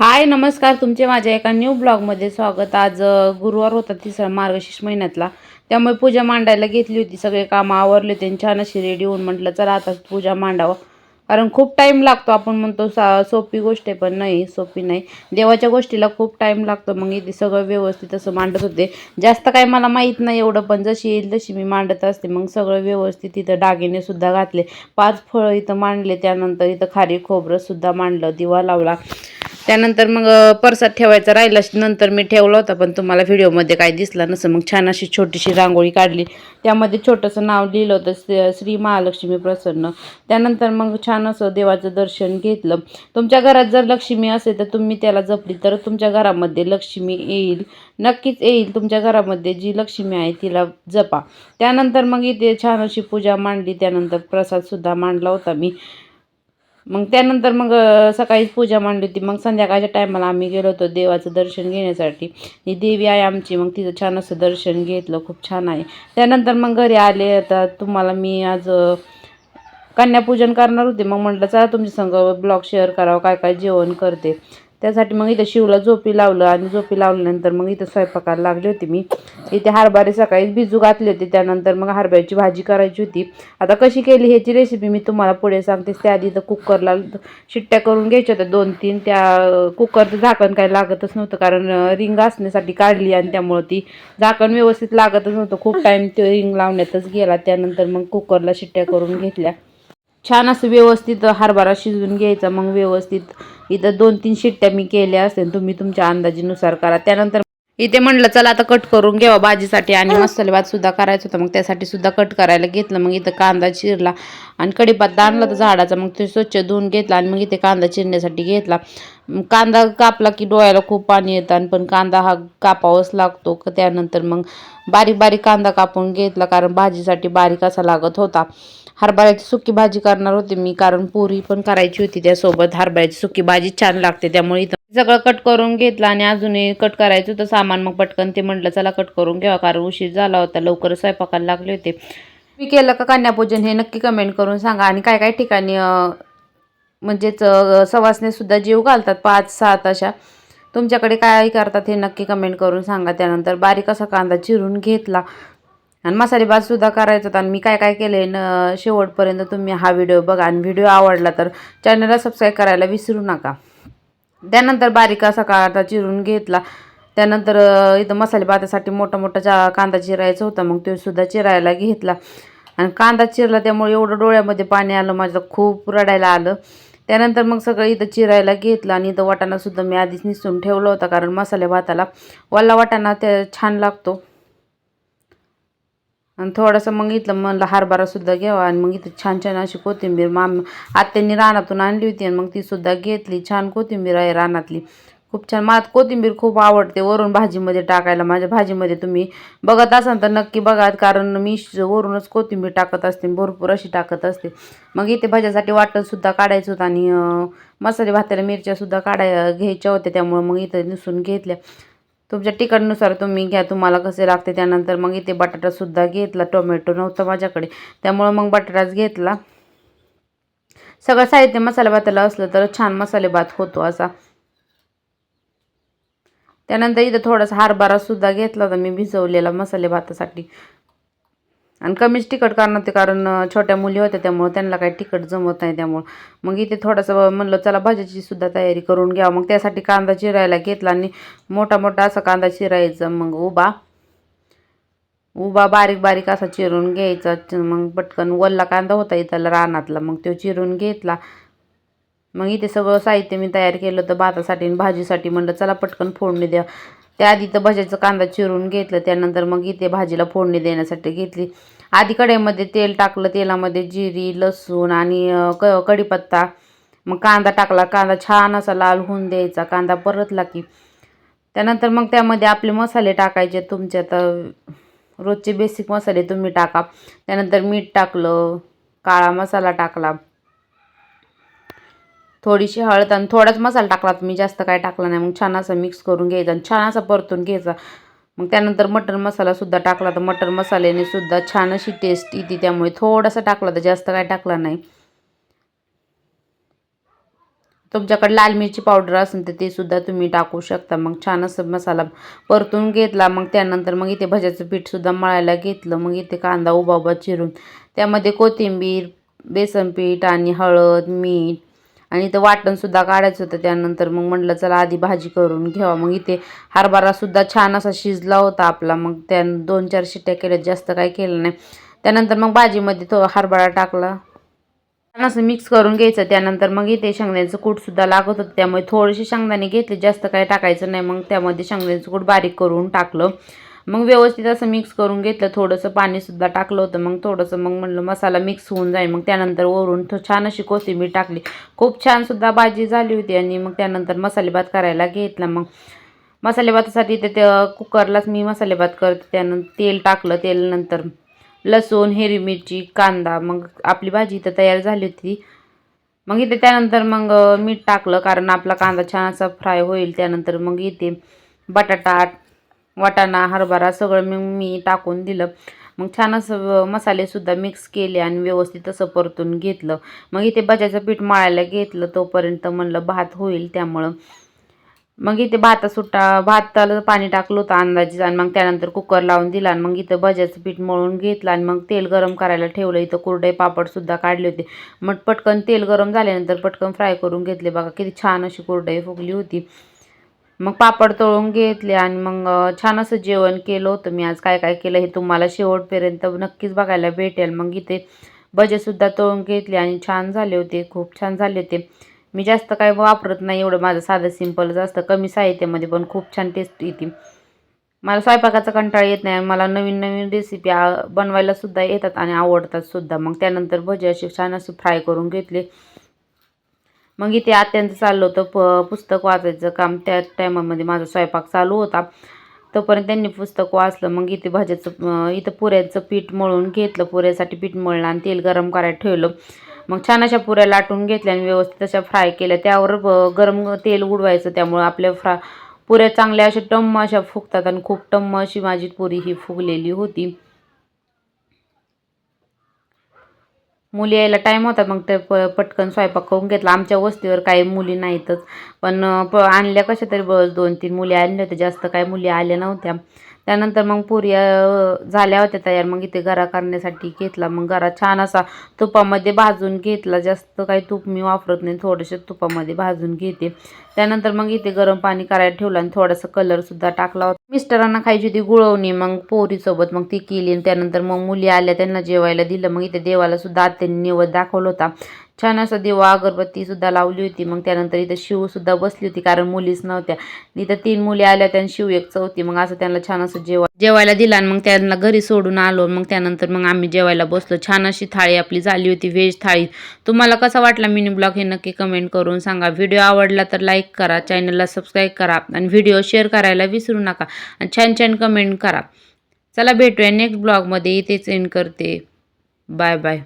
हाय नमस्कार. तुमचे माझ्या एका न्यू ब्लॉगमध्ये स्वागत. आज गुरुवार होता तिसरा मार्गशीर्ष महिन्यातला. त्यामुळे पूजा मांडायला घेतली होती. सगळे कामं आवरले होते आणि छान अशी रेडी होऊन म्हटलं चला आता पूजा मांडावं. कारण खूप टाईम लागतो आपण म्हणतो सा सोपी गोष्ट आहे पण नाही सोपी नाही. देवाच्या गोष्टीला खूप टाईम लागतो. मग इथे सगळं व्यवस्थित असं मांडत होते. जास्त काही मला माहीत नाही एवढं पण जशी येईल तशी मी मांडत असते. मग सगळं व्यवस्थित इथं दागिने सुद्धा घातले. पाच फळं इथं मांडले. त्यानंतर इथं खारी खोबरं सुद्धा मांडलं. दिवा लावला. त्यानंतर मग अ, परसात ठेवायचा राहिला नंतर मी ठेवला होता पण तुम्हाला व्हिडिओमध्ये काय दिसला नसं मग छान अशी छोटीशी रांगोळी काढली. त्यामध्ये छोटंसं नाव लिहिलं होतं श्री महालक्ष्मी प्रसन्न. त्यानंतर मग छान असं देवाचं दर्शन घेतलं. तुमच्या घरात जर लक्ष्मी असेल तर तुम्ही त्याला जपली तर तुमच्या घरामध्ये लक्ष्मी येईल. नक्कीच येईल. तुमच्या घरामध्ये जी लक्ष्मी आहे तिला जपा. त्यानंतर मग इथे छान अशी पूजा मांडली. त्यानंतर प्रसादसुद्धा मांडला होता मी. मग त्यानंतर मग सकाळीच पूजा मांडली होती. मग संध्याकाळच्या टायमाला आम्ही गेलो होतो देवाचं दर्शन घेण्यासाठी. ही देवी आहे आमची. मग तिचं छान असं दर्शन घेतलं. खूप छान आहे. त्यानंतर मग घरी आले. आता तुम्हाला मी आज कन्यापूजन करणार होते. मग म्हटलं चला तुमच्या संग ब्लॉग शेअर करावं. काय काय जेवण करते. त्यासाठी मग इथं शिवला झोपी लावलं आणि झोपी लावल्यानंतर मग इथं स्वयंपाकाला लागली होती मी. इथे हरभरे सकाळीच भिजू घातले होते त्यानंतर मग हरभऱ्याची भाजी करायची होती. आता कशी केली ह्याची रेसिपी मी तुम्हाला पुढे सांगते. त्याआधी तर कुकरला शिट्ट्या करून घ्यायच्या होत्या दोन तीन. त्या कुकरचं झाकण काही लागतच नव्हतं कारण रिंग असण्यासाठी काढली आणि त्यामुळं ती झाकण व्यवस्थित लागतच नव्हतं. खूप टाईम ते रिंग लावण्यातच गेला. त्यानंतर मग कुकरला शिट्ट्या करून घेतल्या. छान असं व्यवस्थित हरभरा शिजवून घ्यायचा मग व्यवस्थित इथं दोन तीन शिट्ट्या मी केल्या असतील तुम्ही तुमच्या अंदाजीनुसार करा. त्यानंतर इथे म्हणलं चला आता कट करून घ्यावा भाजीसाठी. आणि मसाले भात सुद्धा करायचं होतं मग त्यासाठी सुद्धा कट करायला घेतलं. मग इथं कांदा चिरला आणि कडीपत्ता आणला तर झाडाचा मग ते स्वच्छ धुवून घेतला आणि मग इथे कांदा चिरण्यासाठी घेतला. कांदा कापला की डोळ्याला खूप पाणी येतं आणि पण कांदा हा कापावाच लागतो. त्यानंतर मग बारीक बारीक कांदा कापून घेतला कारण भाजीसाठी बारीक असा लागत होता. हरभऱ्याची सुकी भाजी करणार होते मी कारण पुरी पण करायची होती त्यासोबत. हरभऱ्याची सुकी भाजी छान लागते त्यामुळे इथं सगळं कट करून घेतलं आणि अजूनही कट करायचं होतं सामान. मग पटकन ते म्हटलं चला कट करून घ्यावा कारण उशीर झाला होता लवकर स्वयंपाकाला लागले होते. मी केलं का कन्यापूजन हे नक्की कमेंट करून सांगा. आणि काय काय ठिकाणी म्हणजेच सवासने सुद्धा जीव घालतात पाच सात अशा. तुमच्याकडे काय करतात हे नक्की कमेंट करून सांगा. त्यानंतर बारीक असा कांदा चिरून घेतला. आणि मसाले भातसुद्धा करायचा होता. आणि मी काय काय केलं न शेवटपर्यंत तुम्ही हा व्हिडिओ बघा आणि व्हिडिओ आवडला तर चॅनलला सबस्क्राईब करायला विसरू नका. त्यानंतर बारीक असा कांदा चिरून घेतला. त्यानंतर इथं मसाले भातासाठी मोठा मोठा चा कांदा चिरायचा होता. मग तो सुद्धा चिरायला घेतला. आणि कांदा चिरला त्यामुळे एवढं डोळ्यामध्ये पाणी आलं माझं खूप रडायला आलं. त्यानंतर मग सगळं इथं चिरायला घेतलं आणि इथं वाटाणासुद्धा मी आधीच निसून ठेवला होता कारण मसाले भाताला वल्ला वाटाणा त्या छान लागतो. आणि थोडंसं मग इथलं म्हणलं हरभरासुद्धा घ्यावा आणि मग इथं छान छान अशी कोथिंबीर माम आत्यांनी रानातून आणली होती आणि मग ती सुद्धा घेतली. छान कोथिंबीर आहे रानातली. खूप छान. मला कोथिंबीर खूप आवडते. वरून भाजीमध्ये टाकायला माझ्या भाजीमध्ये तुम्ही बघत असाल तर नक्की बघा. कारण मी वरूनच कोथिंबीर टाकत असते भरपूर अशी टाकत असते. मग इथे भाज्यासाठी वाटणसुद्धा काढायचं होतं आणि मसाले भाताला मिरच्यासुद्धा काढाय घ्यायच्या होत्या. त्यामुळं मग इथं निसून घेतल्या. तुमच्या तिखटनुसार तुम्ही घ्या तुम्हाला कसे लागते. त्यानंतर मग इथे बटाटासुद्धा घेतला टोमॅटो नव्हतं माझ्याकडे. त्यामुळं मग बटाटाच घेतला. सगळं साहित्य मसाला भाताला असलं तर छान मसाले भात होतो असा. त्यानंतर इथं थोडासा हरभरासुद्धा घेतला होता मी भिजवलेला मसाले भातासाठी. आणि कमीच तिखट कारण ते कारण छोट्या मुली होत्या त्यामुळं त्यांना काही तिखट जमत नाही त्यामुळं. मग इथे थोडंसं म्हणलं चला भाज्याची सुद्धा तयारी करून घ्यावं मग त्यासाठी कांदा चिरायला घेतला आणि मोठा मोठा असा कांदा चिरायचा. मग उभा उभा बारीक बारीक असा चिरून घ्यायचा. मग पटकन वल्ला कांदा होता इथला रानातला. मग तो चिरून घेतला. मग इथे सगळं साहित्य मी तयार केलं तर भातासाठी आणि भाजीसाठी. म्हणलं चला पटकन फोडणी द्या. त्याआधी तर भज्याचं कांदा चिरून घेतलं त्यानंतर मग इथे भाजीला फोडणी देण्यासाठी घेतली. आधी कढईमध्ये तेल टाकलं तेलामध्ये जिरी लसूण आणि क कढीपत्ता. मग कांदा टाकला कांदा छान असा लाल होऊन द्यायचा कांदा परतला की. त्यानंतर मग त्यामध्ये आपले मसाले टाकायचे तुमच्या तर रोजचे बेसिक मसाले तुम्ही टाका. त्यानंतर मीठ टाकलं काळा मसाला टाकला. थोडीशी हळद आणि थोडाच मसाला टाकला तुम्ही जास्त काय टाकला नाही. मग छान असं मिक्स करून घ्यायचा आणि छान असा परतून घ्यायचा. मग त्यानंतर मटर मसालासुद्धा टाकला तर मटर मसाल्याने सुद्धा छान अशी टेस्ट येते त्यामुळे थोडासा टाकला तर जास्त काय टाकला नाही. तुमच्याकडे लाल मिरची पावडर असेल तर ते सुद्धा तुम्ही टाकू शकता. मग छान असं मसाला परतून घेतला. मग त्यानंतर मग इथे भज्याचं पीठसुद्धा मळायला घेतलं. मग इथे कांदा उभा उभा चिरून. त्यामध्ये कोथिंबीर बेसन पीठ आणि हळद मीठ आणि इथं वाटणसुद्धा काढायचं होतं त्यानंतर. मग म्हटलं चला आधी भाजी करून घ्यावा. मग इथे हरभरासुद्धा छान असा शिजला होता आपला. मग त्या दोन चार शिट्ट्या केल्या जास्त काही केलं नाही. त्यानंतर मग भाजीमध्ये तो हरभरा टाकला. छान असं मिक्स करून घ्यायचं. त्यानंतर मग इथे शेंगदाण्याचं कूटसुद्धा लागत होतं. त्यामुळे थोडेसे शेंगदाणे घेतले जास्त काही टाकायचं नाही. मग त्यामध्ये शेंगदाण्याचं कूट बारीक करून टाकलं. मग व्यवस्थित असं मिक्स करून घेतलं थोडंसं पाणीसुद्धा टाकलं होतं. मग थोडंसं मग म्हणलं मसाला मिक्स होऊन जाईल. मग त्यानंतर वरून तो छान अशी कोथिंबीर टाकली. खूप छानसुद्धा भाजी झाली होती आणि मग त्यानंतर मसाले भात करायला घेतला. मग मसाले भातासाठी ते त्या कुकरलाच मी मसाले भात करते. त्यानंतर तेल टाकलं. तेलनंतर लसूण हिरवी मिरची कांदा. मग आपली भाजी इथं तयार झाली होती. मग इथे त्यानंतर मग मीठ टाकलं. कारण आपला कांदा छान असा फ्राय होईल. त्यानंतर मग इथे बटाटा वाटाणा हरभरा सगळं मग मी टाकून दिलं. मग छान असं मसालेसुद्धा मिक्स केले आणि व्यवस्थित असं परतून घेतलं. मग इथे बजाचं पीठ मळायला घेतलं तोपर्यंत म्हणलं भात होईल त्यामुळं. मग इथे भाता सुट्टा भाताला पाणी टाकलं होतं अंदाजे आणि मग त्यानंतर कुकर लावून दिला आणि मग इथं भज्याचं पीठ मळून घेतलं आणि मग तेल गरम करायला ठेवलं. इथं कुरडे पापडसुद्धा काढले होते. मग पटकन तेल गरम झाल्यानंतर पटकन फ्राय करून घेतले. बघा किती छान अशी कुरडई फुगली होती. मग पापड तळून घेतले आणि मग छान असं जेवण केलं होतं. मी आज काय काय केलं हे तुम्हाला शेवटपर्यंत नक्कीच बघायला भेटेल. मग इथे भजेसुद्धा तळून घेतले आणि छान झाले होते. खूप छान झाले होते. मी जास्त काय वापरत नाही एवढं. माझं साधं सिम्पलच असतं. कमी साहित्यामध्ये पण खूप छान टेस्ट येते. मला स्वयंपाकाचा कंटाळा येत नाही मला नवीन नवीन रेसिपी बनवायला सुद्धा येतात आणि आवडतात सुद्धा. मग त्यानंतर भजे असे छान असे फ्राय करून घेतले. मग इथे आत्यांचं चाललं होतं प पुस्तक वाचायचं काम. त्या टायमामध्ये माझा स्वयंपाक चालू होता. तोपर्यंत त्यांनी पुस्तक वाचलं. मग इथे भाज्याचं इथं पुऱ्याचं पीठ मळून घेतलं. पुऱ्यासाठी पीठ मळलं आणि तेल गरम करायला ठेवलं. मग छान अशा पुऱ्या लाटून घेतल्या आणि व्यवस्थित अशा फ्राय केल्या. त्यावर गरम तेल उडवायचं. त्यामुळं आपल्या फ्रा पुऱ्या चांगल्या अशा टम्म अशा फुगतात आणि खूप टम्म अशी माझी पुरी ही फुगलेली होती. मुली यायला टाईम होता मग ते प पटकन स्वयंपाक करून घेतला. आमच्या वस्तीवर काही मुली नाहीतच. पण प आणल्या कशा तरी बस दोन तीन मुली आणल्या होत्या. जास्त काही मुली आल्या नव्हत्या. त्यानंतर मग पुरी झाल्या होत्या तयार. मग इथे गरा करण्यासाठी घेतला. मग गरा छान असा तुपामध्ये भाजून घेतला. जास्त काही तूप मी वापरत नाही. थोडेसे तुपामध्ये भाजून घेते. त्यानंतर मग इथे गरम पाणी करायला ठेवलं आणि थोडासा कलरसुद्धा टाकला होता. मिस्टरांना खायची होती गुळवणी. मग पोरीसोबत मग ती केली आणि त्यानंतर मग मुली आल्या. त्यांना जेवायला दिलं. मग इथे देवाला सुद्धा आत्यांनी निवद दाखवलं होता. छान असा दिवा अगरबत्तीसुद्धा लावली होती. मग त्यानंतर इथं शिव सुद्धा बसली होती कारण मुलीच नव्हत्या. इथं तीन मुली आल्या त्या शिव एक चौथी मग असं त्यांना छान असं जेवा जेवायला दिला आणि मग त्यांना घरी सोडून आलो. मग त्यानंतर मग आम्ही जेवायला बसलो. छान अशी थाळी आपली झाली होती व्हेज थाळी. तुम्हाला कसा वाटला मिनी ब्लॉग हे नक्की कमेंट करून सांगा. व्हिडिओ आवडला तर लाईक करा चॅनलला सबस्क्राईब करा आणि व्हिडिओ शेअर करायला विसरू नका. आणि छान छान कमेंट करा. चला भेटूया नेक्स्ट ब्लॉगमध्ये इथेच एंड करते. Bye bye